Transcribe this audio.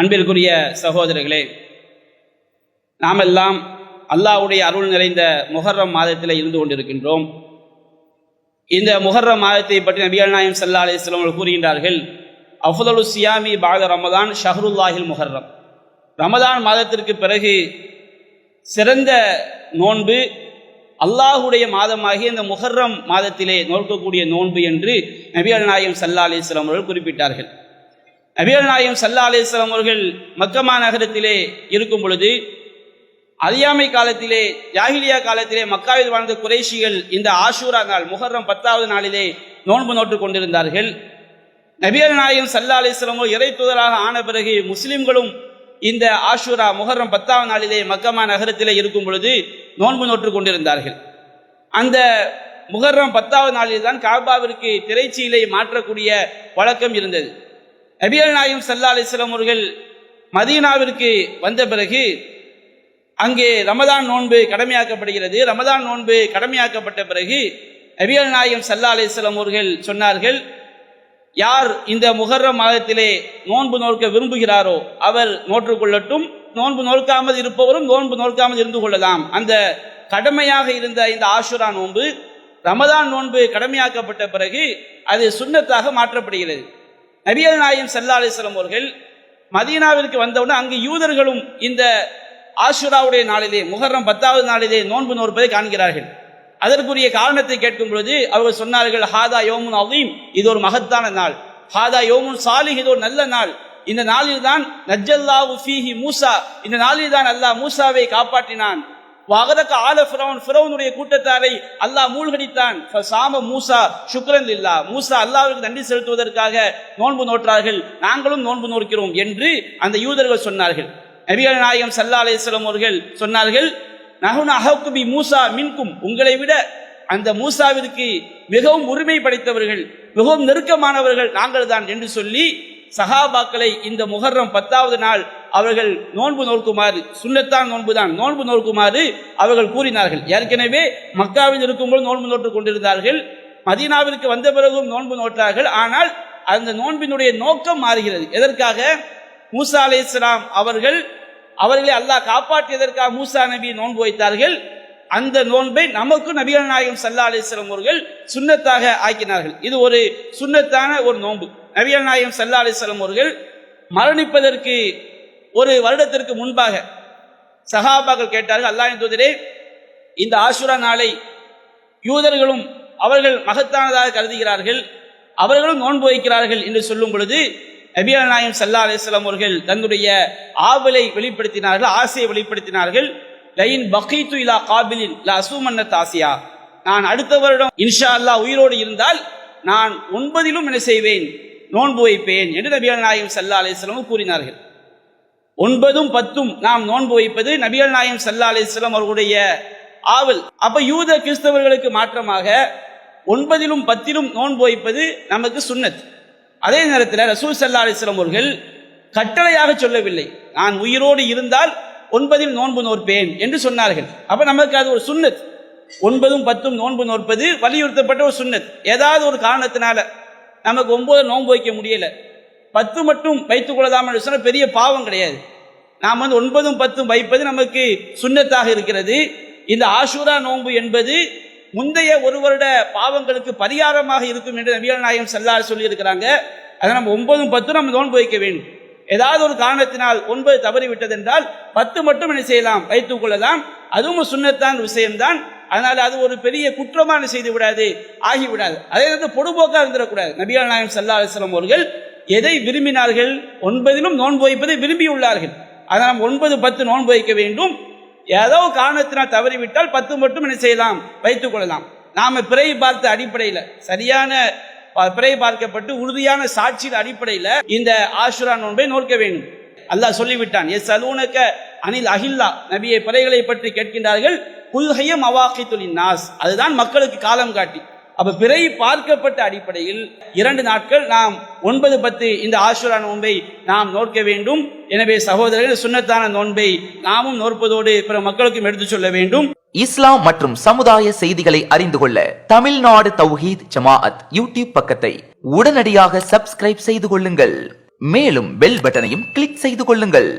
அன்பிற்குரிய சகோதரர்களே நாமெல்லாம் அல்லாஹ்வுடைய அருள் நிறைந்த முஹர்ரம் மாதத்தில் இருந்து கொண்டிருக்கின்றோம். இந்த முஹர்ரம் மாதத்தை பற்றி நபிகள் நாயம் சல்லா அலிஸ்லாம் அவர்கள் கூறுகின்றார்கள் அஃதலு சியாமி பாத ரமதான் ஷஹருல்லாஹில் முஹர்ரம். ரமதான் மாதத்திற்கு பிறகு சிறந்த நோன்பு அல்லாஹுடைய மாதமாகி இந்த முஹர்ரம் மாதத்திலே நோக்கக்கூடிய நோன்பு என்று நபிகள் நாயம் சல்லா அலிஸ்லாம் அவர்கள் குறிப்பிட்டார்கள். நபிகள் நாயம் சல்லா அலிஸ்லாம் அவர்கள் மக்கமா நகரத்திலே இருக்கும் பொழுது அறியாமை காலத்திலே ஜாகிலியா காலத்திலே மக்காவில் வாழ்ந்த குறைஷிகள் இந்த ஆஷூரா நாள் முகர்ரம் பத்தாவது நாளிலே நோன்பு நோட்டு கொண்டிருந்தார்கள். நபிகள் நாயகம் சல்லா அலிஸ்லாமோ இறை தூதராக ஆன பிறகு முஸ்லிம்களும் இந்த ஆஷூரா முகர்ரம் பத்தாவது நாளிலே மக்கமா நகரத்திலே இருக்கும் பொழுது நோன்பு நோட்டு கொண்டிருந்தார்கள். அந்த முகர்ரம் பத்தாவது நாளில் தான் காபாவிற்கு திரைச்சீலை மாற்றக்கூடிய வழக்கம் இருந்தது. நபியல் நாயும் சல்லா அலிஸ்லாம் அவர்கள் மதீனாவிற்கு வந்த பிறகு அங்கே ரமதான் நோன்பு கடமையாக்கப்படுகிறது. ரமதான் நோன்பு கடமையாக்கப்பட்ட பிறகு நபியல் நாயம் சல்லா அலிஸ்லாம் அவர்கள் சொன்னார்கள் யார் இந்த முகர்ரம் மாதத்திலே நோன்பு நோக்க விரும்புகிறாரோ அவர் நோற்றுக்கொள்ளட்டும் நோன்பு நோக்காமல் இருப்பவரும் நோன்பு நோக்காமல் இருந்து கொள்ளலாம். அந்த கடமையாக இருந்த இந்த ஆஷுரா நோன்பு ரமதான் நோன்பு கடமையாக்கப்பட்ட பிறகு அது சுண்ணத்தாக மாற்றப்படுகிறது. நபியல் நாயகம் சல்லா அலிஸ்லாம் அவர்கள் மதீனாவிற்கு வந்தவுடன் அங்கு யூதர்களும் இந்த ஆஷுராவுடைய நாளிலே முகர்ரம் பத்தாவது நாளிலே நோன்பு நோற்பதை காண்கிறார்கள். அதற்குரிய காரணத்தை கேட்கும் பொழுது அவர்கள் சொன்னார்கள் ஹாதா யோமுன் அவீம் இது ஒரு மகத்தான நாள். ஹாதா யோமுன் சாலிஹ். இது ஒரு நல்ல நாள். இந்த நாளில் தான் நஜ்ஜல்லாவு ஃபீஹி மூசா இந்த நாளில் தான் அல்லாஹ் மூசாவை காப்பாற்றினான். வகதக்க ஆல ஃபிரௌன் ஃபிரௌனுடைய கூட்டத்தாரை அல்லாஹ் மூழ்கடித்தான். சாம மூசா சுக்ரன் இல்லா மூசா அல்லாஹ்வுக்கு நன்றி செலுத்துவதற்காக நோன்பு நோற்றார்கள். நாங்களும் நோன்பு நோக்கிறோம் என்று அந்த யூதர்கள் சொன்னார்கள். நபிகள் நாயகம் சல்லா அலிஸ்லம் அவர்கள் சொன்னார்கள் நகுன் அஹக்குபி மூசா மின்கும். உங்களை விட அந்த மூசாவிற்கு மிகவும் உரிமை படைத்தவர்கள் மிகவும் நெருக்கமானவர்கள் நாங்கள் தான் என்று சொல்லி சஹாபாக்களை இந்த முகர்றம் பத்தாவது நாள் அவர்கள் நோன்பு நோக்குமாறு சுண்ணத்தான் நோன்பு தான் நோன்பு நோக்குமாறு அவர்கள் கூறினார்கள். ஏற்கனவே மக்காவில் இருக்கும்போது நோன்பு நோட்டு கொண்டிருந்தார்கள். மதீனாவிற்கு வந்த பிறகும் நோன்பு நோட்டார்கள் ஆனால் அந்த நோன்பினுடைய நோக்கம் மாறுகிறது. எதற்காக? மூசா அலை இஸ்லாம் அவர்கள் அவர்களை அல்லாஹ் காப்பாற்றியதற்காக மூசா நபி நோன்பு வைத்தார்கள். அந்த நோன்பை நமக்கு நபிகள் நாயகம் சல்லா அலிஸ்லாம் அவர்கள் சுண்ணத்தாக ஆக்கினார்கள். இது ஒரு சுண்ணத்தான ஒரு நோன்பு. நபிகள் நாயகம் சல்லா அலிஸ்லாம் அவர்கள் மரணிப்பதற்கு ஒரு வருடத்திற்கு முன்பாக சஹாபாக்கள் கேட்டார்கள் அல்லாஹின் தூதரே இந்த ஆசுரா நாளை யூதர்களும் அவர்கள் மகத்தானதாக கருதுகிறார்கள் அவர்களும் நோன்பு வைக்கிறார்கள் என்று சொல்லும் பொழுது நபியா நாயம் சல்லா அலிஸ்லாம் அவர்கள் தன்னுடைய ஆவலை வெளிப்படுத்தினார்கள் ஆசையை வெளிப்படுத்தினார்கள் லைன் பகீத்து இலா காபிலின் லா அசூமன்ன ஆசியா நான் அடுத்த வருடம் இன்ஷா அல்லா உயிரோடு இருந்தால் நான் ஒன்பதிலும் என்ன செய்வேன்? நோன்பு வைப்பேன் என்று நபிகள் நாயம் சல்லா அலிஸ்லாமும் கூறினார்கள். ஒன்பதும் பத்தும் நாம் நோன்பு வைப்பது நபிகள் நாயம் சல்லா அலிஸ்லாம் அவர்களுடைய ஆவல். அப்ப யூத கிறிஸ்தவர்களுக்கு மாற்றமாக ஒன்பதிலும் பத்திலும் நோன்பு வைப்பது நமக்கு சுன்னத். அதே நேரத்தில் ரசூல் சல்லா அலிஸ்லாம் அவர்கள் கட்டளையாக சொல்லவில்லை. நான் உயிரோடு இருந்தால் ஒன்பதில் நோன்பு நோற்பேன் என்று சொன்னார்கள். அப்ப நமக்கு அது ஒரு சுன்னத். ஒன்பதும் பத்தும் நோன்பு நோற்பது வலியுறுத்தப்பட்ட ஒரு சுன்னத். ஏதாவது ஒரு காரணத்தினால நமக்கு ஒன்பது நோன்பு வைக்க முடியல. பத்து மட்டும் வைத்துக் கொள்ளலாம் என்று சொன்ன பெரிய பாவம் கிடையாது. நாம் வந்து ஒன்பதும் பத்தும் வைப்பது நமக்கு சுண்ணத்தாக இருக்கிறது. இந்த ஆஷூரா நோன்பு என்பது முந்தைய ஒரு வருட பாவங்களுக்கு பரிகாரமாக இருக்கும் என்று நபிகள் நாயகம் செல்லார் சொல்லியிருக்கிறாங்க. அதை நம்ம ஒன்பதும் பத்தும் நம்ம நோன்பு வைக்க வேண்டும். ஏதாவது ஒரு காரணத்தினால் ஒன்பது தவறி விட்டது என்றால் பத்து மட்டும் என்ன செய்யலாம்? வைத்துக் கொள்ளலாம். அதுவும் சுண்ணத்தான் விஷயம்தான். அதனால் அது ஒரு பெரிய குற்றமான செய்து விடாது ஆகிவிடாது அதே நேரத்தில் பொடுபோக்காக இருந்துடக்கூடாது. நபிகள் நாயகம் சல்லா அலிஸ்லாம் அவர்கள் எதை விரும்பினார்கள்? ஒன்பதிலும் நோன்பு வைப்பதை விரும்பியுள்ளார்கள். அதனால் ஒன்பது பத்து நோன்பு வைக்க வேண்டும். ஏதோ காரணத்தினால் தவறிவிட்டால் பத்து மட்டும் என்ன செய்யலாம்? வைத்துக் கொள்ளலாம். நாம பிறை பார்த்த அடிப்படையில் சரியான பிறை பார்க்கப்பட்டு உறுதியான சாட்சியின் அடிப்படையில் இந்த ஆசுரா நோன்பை நோக்க வேண்டும். அல்லாஹ் சொல்லிவிட்டான் எஸ் அலூனக்க அனில் அகில்லா நபியை பிறைகளை பற்றி கேட்கின்றார்கள் குல்ஹையம் துளின் நாஸ். அதுதான் மக்களுக்கு காலம் காட்டி. அப்ப பிறை பார்க்கப்பட்ட அடிப்படையில் இரண்டு நாட்கள் நாம் ஒன்பது பத்து இந்த ஆசுரா நோன்பை நாம் நோக்க வேண்டும். எனவே சகோதரர்கள் சுண்ணத்தான நோன்பை நாமும் நோற்பதோடு பிற மக்களுக்கும் எடுத்துச் சொல்ல வேண்டும். இஸ்லாம் மற்றும் சமுதாய செய்திகளை அறிந்து கொள்ள தமிழ்நாடு தௌஹீத் ஜமாஅத் யூடியூப் பக்கத்தை உடனடியாக சப்ஸ்கிரைப் செய்து கொள்ளுங்கள். மேலும் பெல் பட்டனையும் கிளிக் செய்து கொள்ளுங்கள்.